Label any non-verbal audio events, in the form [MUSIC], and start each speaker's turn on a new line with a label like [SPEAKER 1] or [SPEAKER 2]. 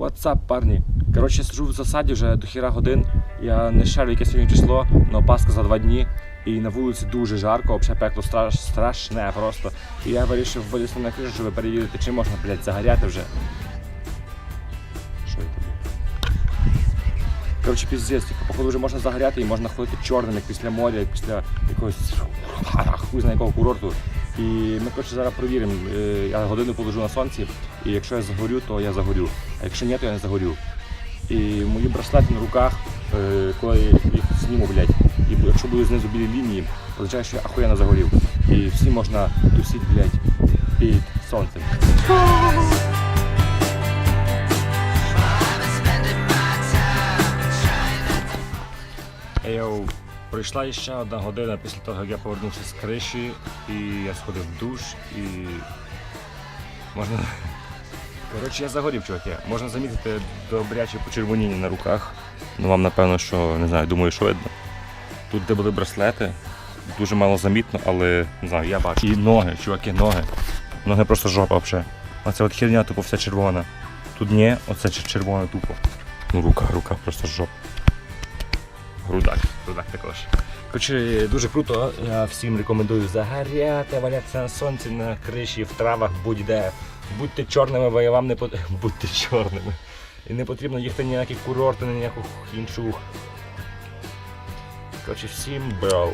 [SPEAKER 1] What's up, парні? Коротше, сиджу в засаді вже до хіра годин. Я не шарю, яке сьогодні число, але Пасха за два дні. І на вулиці дуже жарко, взагалі пекло страш, страшне просто. І я вирішив вилізти на кришу, щоб перевірити, чи можна, блядь, загоряти вже. Що це було? Коротше, піздець, типу, походу вже можна загоряти і можна ходити чорним, як після моря, як після якогось хуй знає якого курорту. І ми коротше, зараз перевіримо. Е, Я годину положу на сонці, і якщо я загорю, то я загорю. А якщо ні, то я не загорю. І мої браслети на руках, е, коли їх зніму, блядь, і якщо буду знизу білі лінії, означає, що я ахуєнно загорів. І всі можна тусити, блядь, під сонцем. Йоу, пройшла ще одна година після того, як я повернувся з криші, і я сходив в душ і. Можна. Коротше, я загорів, чуваки. Можна замітити добряче почервоніння на руках. Ну вам напевно, що не знаю, думаю, що видно. Тут, де були браслети, дуже мало замітно, але не знаю, я бачу. І ноги, чуваки, ноги. Ноги просто жопа взагалі. Оця от херня тупо вся червона. Тут ні, оце чер- червоне тупо. Ну рука, рука просто жопа. Грудак, Рудак також. Коротше, дуже круто. Я всім рекомендую загоряти, валятися на сонці, на криші, в травах, будь-де. Будьте чорними, бо я вам не по... [LAUGHS] будьте чорними. І не потрібно їхати ні на які курорти, ні на яку іншу. Коротше, всім бро.